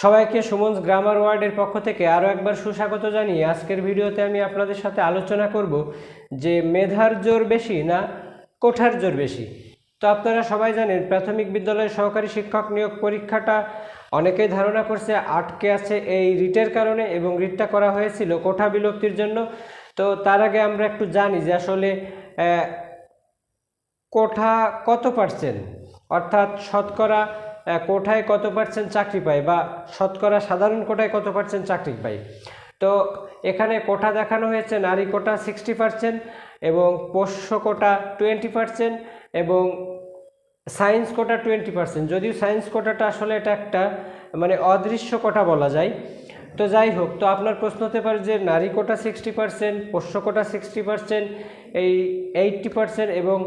সবাইকে সুমনস গ্রামার ওয়ার্ডের পক্ষ থেকে আরও একবার সুস্বাগত জানিয়ে আজকের ভিডিওতে আমি আপনাদের সাথে আলোচনা করব যে মেধার জোর বেশি না কোঠার জোর বেশি। তো আপনারা সবাই জানেন, প্রাথমিক বিদ্যালয়ের সহকারী শিক্ষক নিয়োগ পরীক্ষাটা অনেকেই ধারণা করছে আটকে আছে এই রিটের কারণে এবং রিটটা করা হয়েছিল কোঠা বিলুপ্তির জন্য। তো তার আগে আমরা একটু জানি যে আসলে কোঠা কত পার্সেন্ট অর্থাৎ শতকরা কোঠায় কত পার্সেন্ট চাকরি পায় বা শতকরা সাধারণ কোটায় কত পার্সেন্ট চাকরি পায়? তো এখানে কোটা দেখানো হয়েছে, নারী কোটা সিক্সটি পার্সেন্ট এবং পোষ্য কোটা টোয়েন্টি পার্সেন্ট এবং সায়েন্স কোটা টোয়েন্টি পার্সেন্ট যদিও সায়েন্স কোটাটা আসলে এটা একটা মানে অদৃশ্য কোটা বলা যায়। তো যাই হোক, তো আপনার প্রশ্ন হতে পারে যে নারী কোটা সিক্সটি পার্সেন্ট পোষ্য কোটা সিক্সটি পার্সেন্ট এই এইটটি পার্সেন্ট এবং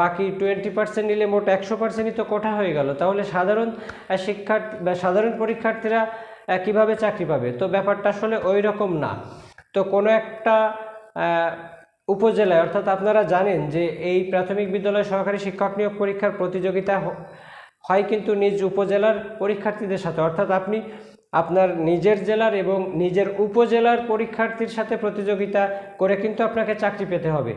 বাকি টোয়েন্টি পার্সেন্ট নিলে মোট একশো পার্সেন্টই তো কোঠা হয়ে গেল। তাহলে সাধারণ শিক্ষার্থী বা সাধারণ পরীক্ষার্থীরা কীভাবে চাকরি পাবে? তো ব্যাপারটা আসলে ওই রকম না। তো কোনো একটা উপজেলায়, অর্থাৎ আপনারা জানেন যে এই প্রাথমিক বিদ্যালয় সহকারী শিক্ষক নিয়োগ পরীক্ষার প্রতিযোগিতা হয় কিন্তু নিজ উপজেলার পরীক্ষার্থীদের সাথে। অর্থাৎ আপনি আপনার নিজের জেলার এবং নিজের উপজেলার পরীক্ষার্থীর সাথে প্রতিযোগিতা করে কিন্তু আপনাকে চাকরি পেতে হবে।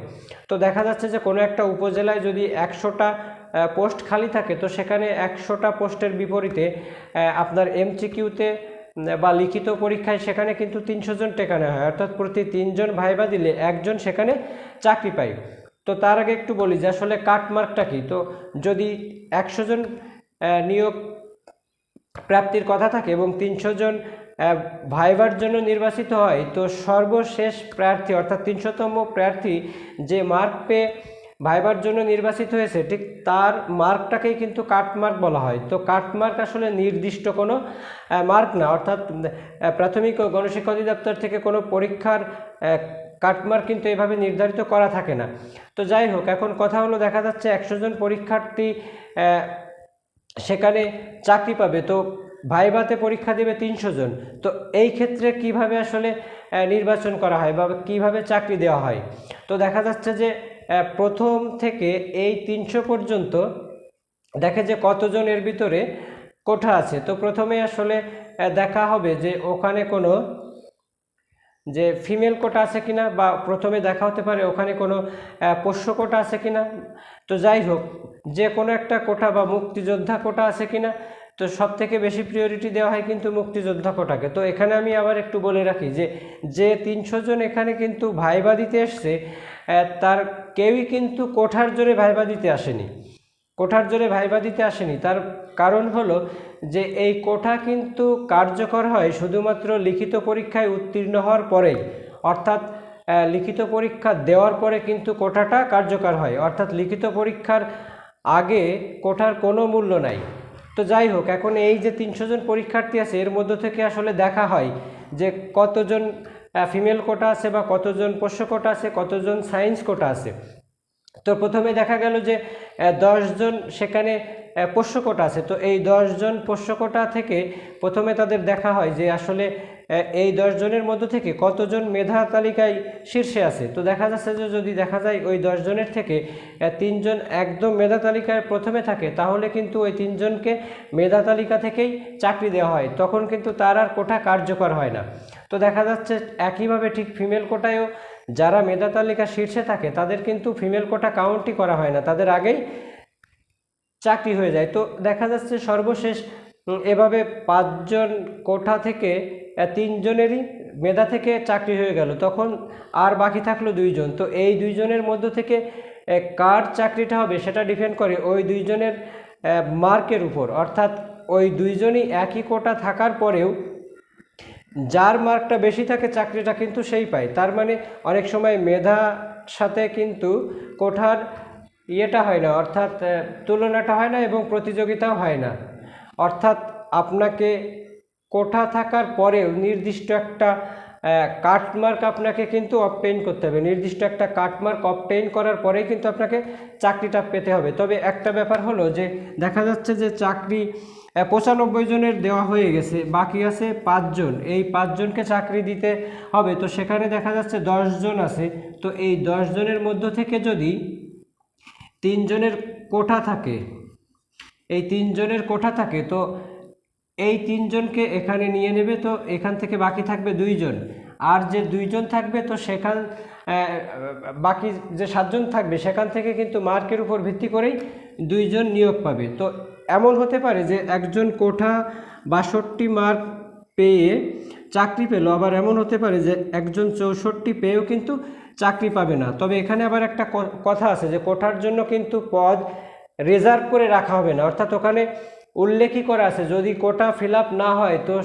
তো দেখা যাচ্ছে যে কোনো একটা উপজেলায় যদি একশোটা পোস্ট খালি থাকে, তো সেখানে একশোটা পোস্টের বিপরীতে আপনার এমসিকিউতে বা লিখিত পরীক্ষায় সেখানে কিন্তু তিনশো জন টেকানো হয়। অর্থাৎ প্রতি তিনজন ভাইবা দিলে একজন সেখানে চাকরি পায়। তো তার আগে একটু বলি যে আসলে কাটমার্কটা কি? তো যদি একশো জন নিয়োগ প্রাপ্তির কথা থাকে এবং তিনশো জন ভাইবার জন্য নির্বাচিত হয়, তো সর্বশেষ প্রার্থী অর্থাৎ তিনশোতম প্রার্থী যে মার্ক পেয়ে ভাইবার জন্য নির্বাচিত হয়েছে, ঠিক তার মার্কটাকেই কিন্তু কাটমার্ক বলা হয়। তো কাটমার্ক আসলে নির্দিষ্ট কোনো মার্ক না, অর্থাৎ প্রাথমিক ও গণশিক্ষা অধিদপ্তর থেকে কোনো পরীক্ষার কাটমার্ক কিন্তু এভাবে নির্ধারিত করা থাকে না। তো যাই হোক, এখন কথা হলো দেখা যাচ্ছে একশো জন পরীক্ষার্থী সেখানে চাকরি পাবে। তো ভাইভাতে পরীক্ষা দেবে তিনশো জন। তো এই ক্ষেত্রে কীভাবে আসলে নির্বাচন করা হয় বা কীভাবে চাকরি দেওয়া হয়? তো দেখা যাচ্ছে যে প্রথম থেকে এই তিনশো পর্যন্ত দেখে যে কতজন এর ভিতরে কোঠা আছে। তো প্রথমে আসলে দেখা হবে যে ওখানে কোনো যে ফিমেল কোটা আছে কিনা বা প্রথমে দেখা হতে পারে ওখানে কোনো পোষ্য কোটা আছে কিনা। তো যাই হোক, যে কোনো একটা কোটা বা মুক্তিযোদ্ধা কোটা আছে কিনা, তো সব থেকে বেশি প্রিয়রিটি দেওয়া হয় কিন্তু মুক্তিযোদ্ধা কোটাকে তো এখানে আমি আবার একটু বলে রাখি যে যে তিনশো জন এখানে কিন্তু ভাইবা দিতে এসছে তার কেউই কিন্তু কোঠার জোরে ভাইবা দিতে আসেনি। কোঠার জোরে ভাইবা দিতে আসেনি। তার কারণ হলো যে এই কোঠা কিন্তু কার্যকর হয় শুধুমাত্র লিখিত পরীক্ষায় উত্তীর্ণ হওয়ার পরেই। অর্থাৎ লিখিত পরীক্ষা দেওয়ার পরে কিন্তু কোঠাটা কার্যকর হয়। অর্থাৎ, লিখিত পরীক্ষার আগে কোঠার কোনো মূল্য নাই। তো যাই হোক, এখন এই যে তিনশো জন পরীক্ষার্থী আছে, এর মধ্য থেকে আসলে দেখা হয় যে কতজন ফিমেল কোটা আছে বা কতজন পোষ্য কোটা আছে, কতজন সায়েন্স কোটা আছে। তো প্রথমে দেখা গেল যে দশজন সেখানে আহ, পোষ্য কোটা আছে। তো এই দশজন পোষ্যকোটা থেকে প্রথমে তাদের দেখা হয় যে আসলে এই দশজনের মধ্য থেকে কতজন মেধা তালিকায় শীর্ষে আছে। তো দেখা যাচ্ছে যে যদি দেখা যায় ওই দশজনের থেকে তিনজন একদম মেধা তালিকায় প্রথমে থাকে তাহলে কিন্তু ওই তিনজনকে মেধা তালিকা থেকেই চাকরি দেওয়া হয়। তখন কিন্তু তার আর কোঠা কার্যকর হয় না। তো দেখা যাচ্ছে একইভাবে ঠিক ফিমেল কোটায়ও যারা মেধা তালিকা শীর্ষে থাকে, তাদের কিন্তু ফিমেল কোটা কাউন্টই করা হয় না। তাদের আগেই চাকরি হয়ে যায়। তো দেখা যাচ্ছে সর্বশেষ এভাবে পাঁচজন কোঠা থেকে তিনজনেরই মেধা থেকে চাকরি হয়ে গেল। তখন আর বাকি থাকল দুইজন। তো এই দুইজনের মধ্য থেকে কার চাকরিটা হবে সেটা ডিপেন্ড করে ওই দুইজনের মার্কের উপর। অর্থাৎ ওই দুইজনই একই কোটা থাকার পরেও যার মার্কটা বেশি থাকে, চাকরিটা কিন্তু সেই পায়। তার মানে অনেক সময় মেধার সাথে কিন্তু কোঠার ইয়েটা হয় না, অর্থাৎ তুলনাটা হয় না এবং প্রতিযোগিতাও হয় না। অর্থাৎ, আপনাকে কোঠা থাকার পরেও নির্দিষ্ট একটা কাটমার্ক আপনাকে কিন্তু অবটেইন করতে হবে। নির্দিষ্ট একটা কাটমার্ক অবটেইন করার পরেই কিন্তু আপনাকে চাকরিটা পেতে হবে। তবে একটা ব্যাপার হলো যে, দেখা যাচ্ছে যে চাকরি পঁচানব্বই জনের দেওয়া হয়ে গেছে, বাকি আছে পাঁচজন এই পাঁচজনকে চাকরি দিতে হবে, তো সেখানে দেখা যাচ্ছে দশজন আছে। তো এই দশজনের মধ্য থেকে যদি তিনজনের কোঠা থাকে, এই তিনজনের কোঠা থাকে, তো এই তিনজনকে এখানে নিয়ে নেবে তো এখান থেকে বাকি থাকবে দুইজন। আর যে দুইজন থাকবে তো সেখান বাকি যে সাতজন থাকবে সেখান থেকে কিন্তু মার্কের উপর ভিত্তি করেই দুইজন নিয়োগ পাবে। তো এমন হতে পারে যে একজন কোঠা বাষট্টি মার্ক পেয়ে চাকরি পেল, আবার এমন হতে পারে যে একজন চৌষট্টি পেয়েও কিন্তু চাকরি পাবে না। তবে এখানে আবার একটা কথা আছে যে কোঠার জন্য কিন্তু পদ রিজার্ভ করে রাখা হবে না। অর্থাৎ ওখানে উল্লেখই করা আছে, যদি কোটা ফিল না হয় তো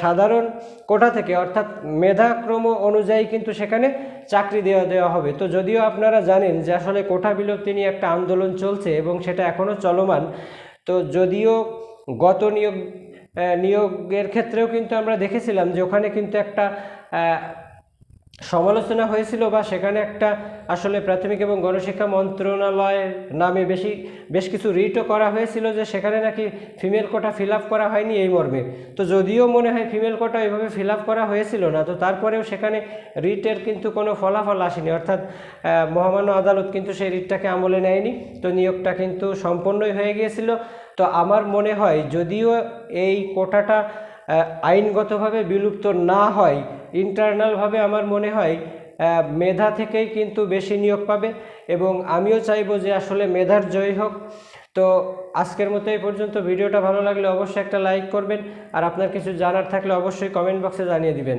সাধারণ কোটা থেকে, অর্থাৎ মেধাক্রম অনুযায়ী কিন্তু সেখানে চাকরি দেওয়া দেওয়া হবে। তো যদিও আপনারা জানেন যে আসলে কোটা বিলুপ্তি নিয়ে একটা আন্দোলন চলছে এবং সেটা এখনও চলমান, তো যদিও গত নিয়োগ নিয়োগের ক্ষেত্রেও কিন্তু আমরা দেখেছিলাম যে ওখানে কিন্তু একটা সমালোচনা হয়েছিল বা সেখানে একটা আসলে প্রাথমিক এবং গণশিক্ষা মন্ত্রণালয়ের নামে বেশি, বেশ কিছু রিটও করা হয়েছিল যে সেখানে নাকি ফিমেল কোটা ফিল করা হয়নি এই মর্মে। তো যদিও মনে হয় ফিমেল কোটা এভাবে ফিল করা হয়েছিল না, তো তারপরেও সেখানে রিটের কিন্তু কোনো ফলাফল আসেনি। অর্থাৎ মহামান্য আদালত কিন্তু সেই রিটটাকে আমলে নেয়নি, তো নিয়োগটা কিন্তু সম্পন্নই হয়ে গিয়েছিল। তো আমার মনে হয় যদিও এই কোটাটা আইনগতভাবে বিলুপ্ত না হয় ইন্টারনালভাবে আমার মনে হয় মেধা থেকেই কিন্তু বেশি নিয়োগ পাবে এবং আমিও চাইব যে আসলে মেধার জয় হোক। তো আজকের মতো এই পর্যন্ত। ভিডিওটা ভালো লাগলে অবশ্যই একটা লাইক করবেন। আর আপনার কিছু জানার থাকলে অবশ্যই কমেন্ট বক্সে জানিয়ে দিবেন।